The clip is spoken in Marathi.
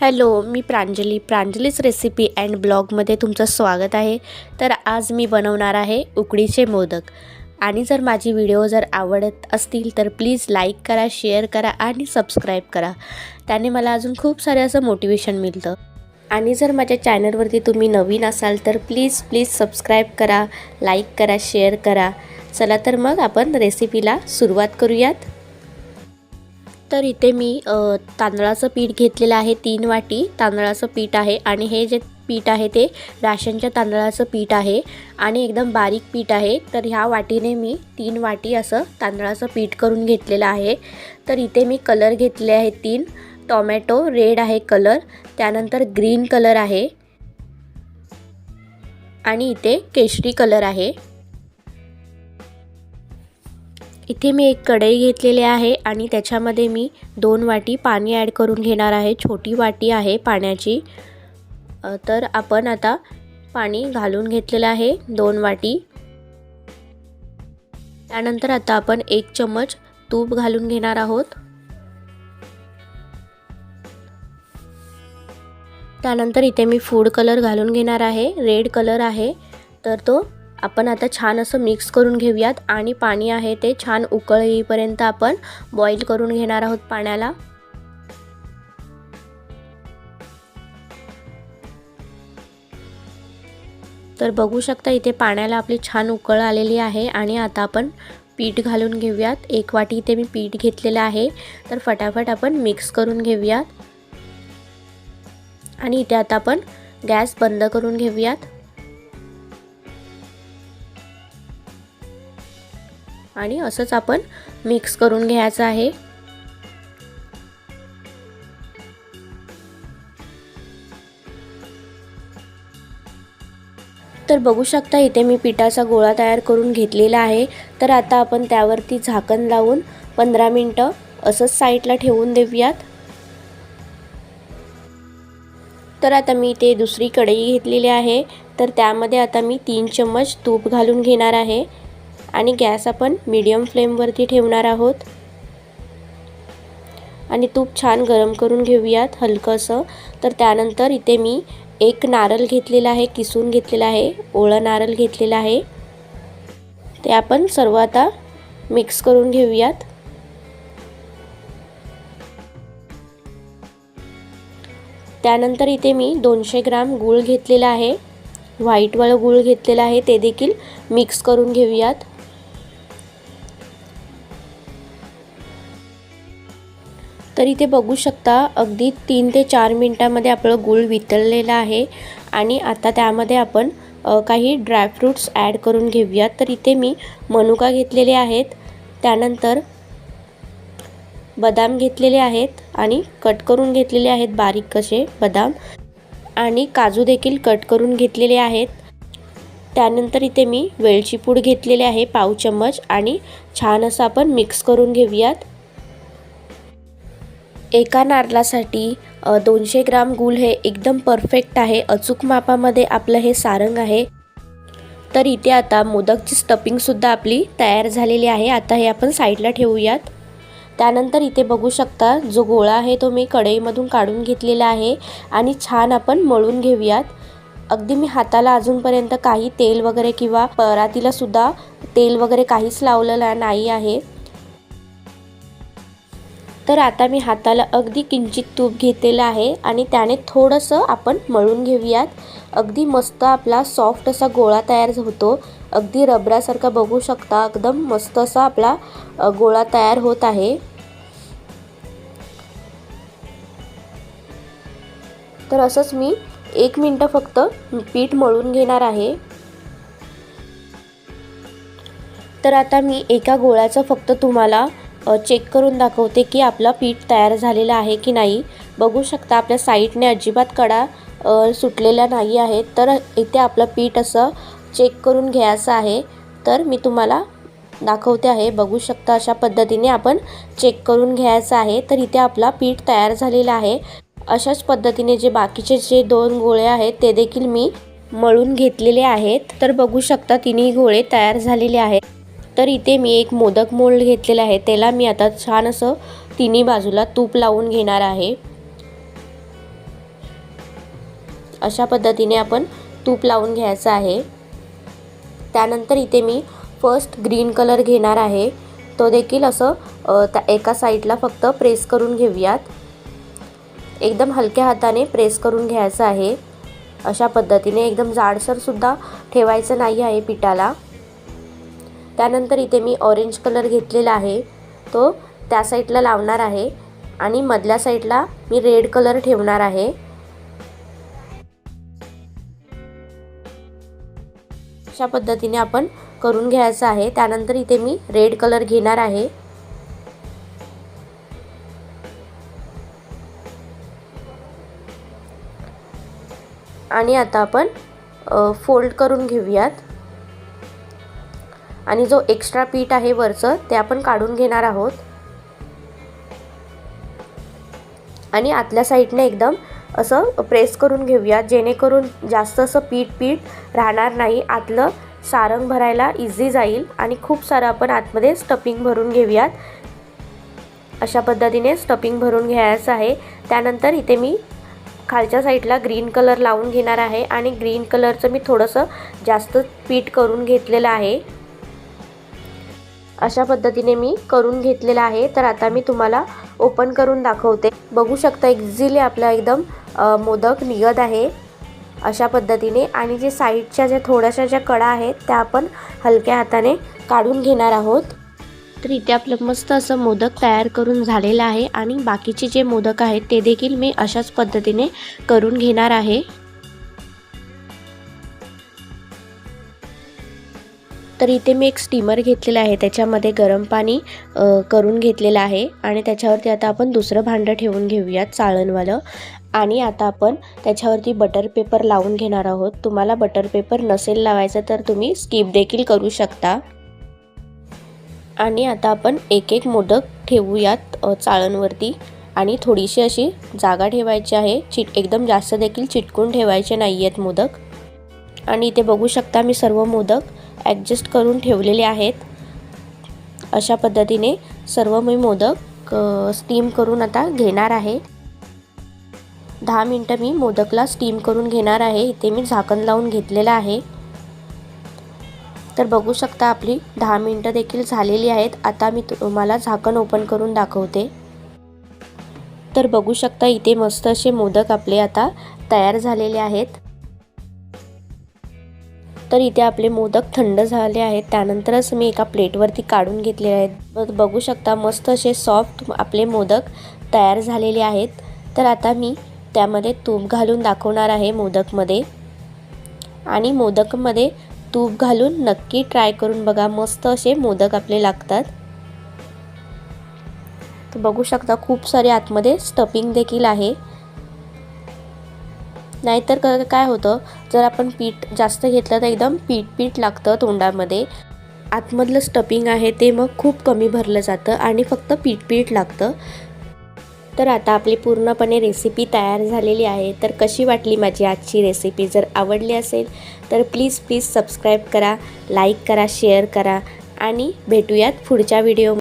हॅलो मी प्रांजली प्रांजलीच रेसिपी अँड ब्लॉगमध्ये तुमचं स्वागत आहे. तर आज मी बनवणार आहे उकडीचे मोदक. आणि जर माझी व्हिडिओ जर आवडत असतील तर प्लीज लाईक करा शेअर करा आणि सबस्क्राईब करा. त्याने मला अजून खूप सारे असं मोटिवेशन मिळतं. आणि जर माझ्या चॅनलवरती तुम्ही नवीन असाल तर प्लीज प्लीज सबस्क्राईब करा लाईक करा शेअर करा. चला तर मग आपण रेसिपीला सुरुवात करूयात. तर इथे मी तांदळाचं पीठ घेतलेलं आहे तीन वाटी तांदळाचं पीठ आहे आणि हे जे पीठ आहे ते राशनच्या तांदळाचं पीठ आहे आणि एकदम बारीक पीठ आहे. तर ह्या वाटीने मी तीन वाटी असं तांदळाचं पीठ करून घेतलेलं आहे. तर इथे मी कलर घेतले आहे तीन. टॉमॅटो रेड आहे कलर त्यानंतर ग्रीन कलर आहे आणि इथे केशरी कलर आहे. इथे मी एक कढई घेतलेली आहे आणि त्याच्यामध्ये मी दोन वाटी पाणी ॲड करून घेणार आहे. छोटी वाटी आहे पाण्याची. तर आपण आता पाणी घालून घेतलेलं आहे दोन वाटी. त्यानंतर आता आपण एक चम्मच तूप घालून घेणार आहोत. त्यानंतर इथे मी फूड कलर घालून घेणार आहे. रेड कलर आहे. तर तो आपण आता छान असं मिक्स करून घेऊयात. आणि पाणी आहे ते छान उकळ येईपर्यंत आपण बॉईल करून घेणार आहोत पाण्याला. तर बघू शकता इथे पाण्याला आपली छान उकळ आलेली आहे. आणि आता आपण पीठ घालून घेऊयात. एक वाटी इथे मी पीठ घेतलेलं आहे. तर फटाफट आपण मिक्स करून घेऊयात. आणि इथे आता आपण गॅस बंद करून घेऊयात. आणि असंच आपण मिक्स करून घ्यायचं आहे. तर बघू शकता इथे मी पिठाचा गोळा तयार करून घेतलेला आहे. तर आता आपण त्यावरती झाकण लावून पंधरा मिनटं असंच साईडला ठेवून देऊयात. तर आता मी इथे दुसरी कढई घेतलेली आहे. तर त्यामध्ये आता मी तीन चम्मच तूप घालून घेणार आहे. आणि गॅस आपण मीडियम फ्लेमवरती ठेवणार आहोत. आणि तूप छान गरम करून घेऊयात हलकंसं. तर त्यानंतर इथे मी एक नारळ घेतलेला आहे किसून घेतलेला आहे ओळं नारळ घेतलेला आहे. ते आपण सर्व आता मिक्स करून घेऊयात. त्यानंतर इथे मी दोनशे ग्राम गूळ घेतलेला आहे. व्हाईटवाळं गूळ घेतलेलं आहे ते देखील मिक्स करून घेऊयात. तर इथे बघू शकता. अगदी तीन ते चार मिनटामध्ये आपलं गूळ वितळलेलं आहे. आणि आता त्यामध्ये आपण काही ड्रायफ्रूट्स ॲड करून घेऊयात. तर इथे मी मनुका घेतलेले आहेत. त्यानंतर बदाम घेतलेले आहेत आणि कट करून घेतलेले आहेत बारीक कसे बदाम. आणि काजू देखील कट करून घेतलेले आहेत. त्यानंतर इथे मी वेलची पूड घेतलेले आहे पाव चम्मच. आणि छान असं आपण मिक्स करून घेऊयात. एका नारळासाठी दोनशे ग्राम गूळ हे एकदम परफेक्ट आहे. अचूक मापामध्ये आपलं हे सारंग आहे. तर इथे आता मोदकची स्टपिंगसुद्धा आपली तयार झालेली आहे. आता हे आपण साईडला ठेवूयात. त्यानंतर इथे बघू शकता जो गोळा आहे तो मी कढईमधून काढून घेतलेला आहे आणि छान आपण मळून घेऊयात. अगदी मी हाताला अजूनपर्यंत काही तेल वगैरे किंवा परातीलासुद्धा तेल वगैरे काहीच लावलेलं नाही आहे. तर आता मी हाताला अगदी किंचित तूप घेतलेलं आहे आणि त्याने थोडंसं आपण मळून घेऊयात. अगदी मस्त आपला सॉफ्ट असा गोळा तयार होतो. अगदी रबरासारखा बघू शकता. एकदम मस्त असा आपला गोळा तयार होत आहे. तर असंच मी एक मिनटं फक्त पीठ मळून घेणार आहे. तर आता मी एका गोळ्याचं फक्त तुम्हाला चेक करून दाखवते की आपलं पीठ तयार झालेलं आहे की नाही. बघू शकता आपल्या साईडने अजिबात कडा सुटलेल्या नाही आहेत तर इथे आपलं पीठ असं चेक करून घ्यायचं आहे. तर मी तुम्हाला दाखवते आहे. बघू शकता अशा पद्धतीने आपण चेक करून घ्यायचं आहे. तर इथे आपला पीठ तयार झालेला आहे. अशाच पद्धतीने जे बाकीचे जे दोन गोळे आहेत ते देखील मी मळून घेतलेले आहेत. तर बघू शकता तिन्ही गोळे तयार झालेले आहेत. तर इथे मी एक मोदक मोल्ड घेतलेला आहे. त्याला मी आता छान असं तिन्ही बाजूला तूप लावून घेणार आहे. अशा पद्धतीने आपण तूप लावून घ्यायचं आहे. त्यानंतर इथे मी फर्स्ट ग्रीन कलर घेणार आहे. तो देखील असं त्या एका साईडला फक्त प्रेस करून घेऊयात. एकदम हलक्या हाताने प्रेस करून घ्यायचं आहे. अशा पद्धतीने एकदम जाडसरसुद्धा ठेवायचं नाही आहे पिठाला. त्यानंतर इथे मी ऑरेंज कलर घेतलेला आहे. तो त्या साईडला लावणार आहे आणि मधल्या साईडला मी रेड कलर ठेवणार आहे. अशा पद्धतीने आपण करून घ्यायचं आहे. त्यानंतर इथे मी रेड कलर घेणार आहे. आणि आता आपण फोल्ड करून घेऊयात. आणि जो एक्स्ट्रा पीठ आहे वरचं ते आपण काढून घेणार आहोत. आणि आतल्या साईडने एकदम असं प्रेस करून घेऊया जेणेकरून जास्त असं पीठ पीठ राहणार नाही. आतलं सारंग भरायला इझी जाईल आणि खूप सारं आपण आतमध्ये स्टफिंग भरून घेऊयात. अशा पद्धतीने स्टफिंग भरून घ्यायचं आहे. त्यानंतर इथे मी खालच्या साईडला ग्रीन कलर लावून घेणार आहे आणि ग्रीन कलरचं मी थोडंसं जास्त पीठ करून घेतलेलं आहे. अशा पद्धतीने मी करून घेतलेलं आहे. तर आता मी तुम्हाला ओपन करून दाखवते. बघू शकता इझिली आपला एकदम मोदक निघत आहे अशा पद्धतीने. आणि जे साईडच्या ज्या थोड्याशा ज्या कडा आहेत त्या आपण हलक्या हाताने काढून घेणार आहोत. तर इथे आपलं मस्त असं मोदक तयार करून झालेलं आहे. आणि बाकीचे जे मोदक आहेत ते देखील मी अशाच पद्धतीने करून घेणार आहे. तर इथे मी एक स्टीमर घेतलेला आहे. त्याच्यामध्ये गरम पाणी करून घेतलेलं आहे. आणि त्याच्यावरती आता आपण दुसरं भांडं ठेवून घेऊयात चाळणवालं आणि आता आपण त्याच्यावरती बटर पेपर लावून घेणार आहोत. तुम्हाला बटर पेपर नसेल लावायचं तर तुम्ही स्किप देखील करू शकता. आणि आता आपण एक एक मोदक ठेवूयात चाळणवरती आणि थोडीशी अशी जागा ठेवायची आहे. चिट एकदम जास्त देखील चिटकून ठेवायचे नाही आहेत मोदक. आणि इथे बघू शकता मी सर्व मोदक. ॲडजस्ट करून ठेवलेले आहेत. अशा पद्धतीने सर्व मी मोदक स्टीम करून आता घेणार आहे. दहा मिनटं मी मोदकला स्टीम करून घेणार आहे. इथे मी झाकण लावून घेतलेलं आहे. तर बघू शकता आपली दहा मिनटं देखील झालेली आहेत. आता मी तुम्हाला झाकण ओपन करून दाखवते. तर बघू शकता इथे मस्त असे मोदक आपले आता तयार झालेले आहेत. तर इथे आपले मोदक थंड झाले आहेत. त्यानंतरच मी एका प्लेटवरती काढून घेतलेले आहेत. बघू शकता मस्त असे सॉफ्ट आपले मोदक तयार झालेले आहेत. तर आता मी त्यामध्ये तूप घालून दाखवणार आहे मोदकमध्ये. आणि मोदकमध्ये तूप घालून नक्की ट्राय करून बघा. मस्त असे मोदक आपले लागतात. तर बघू शकता खूप सारे आतमध्ये स्टफिंग देखील आहे. नाहीतर क काय होतं? जर आपण पीठ जास्त घेतलं तर एकदम पीठ पीठ लागतं तोंडामध्ये. आतमधलं स्टफिंग आहे ते मग खूप कमी भरलं जातं आणि फक्त पीठ पीठ लागतं. तर आता आपली पूर्णपणे रेसिपी तयार झालेली आहे. तर कशी वाटली माझी आजची रेसिपी जर आवडली असेल तर प्लीज प्लीज सबस्क्राईब करा लाईक करा शेअर करा आणि भेटूयात पुढच्या व्हिडिओ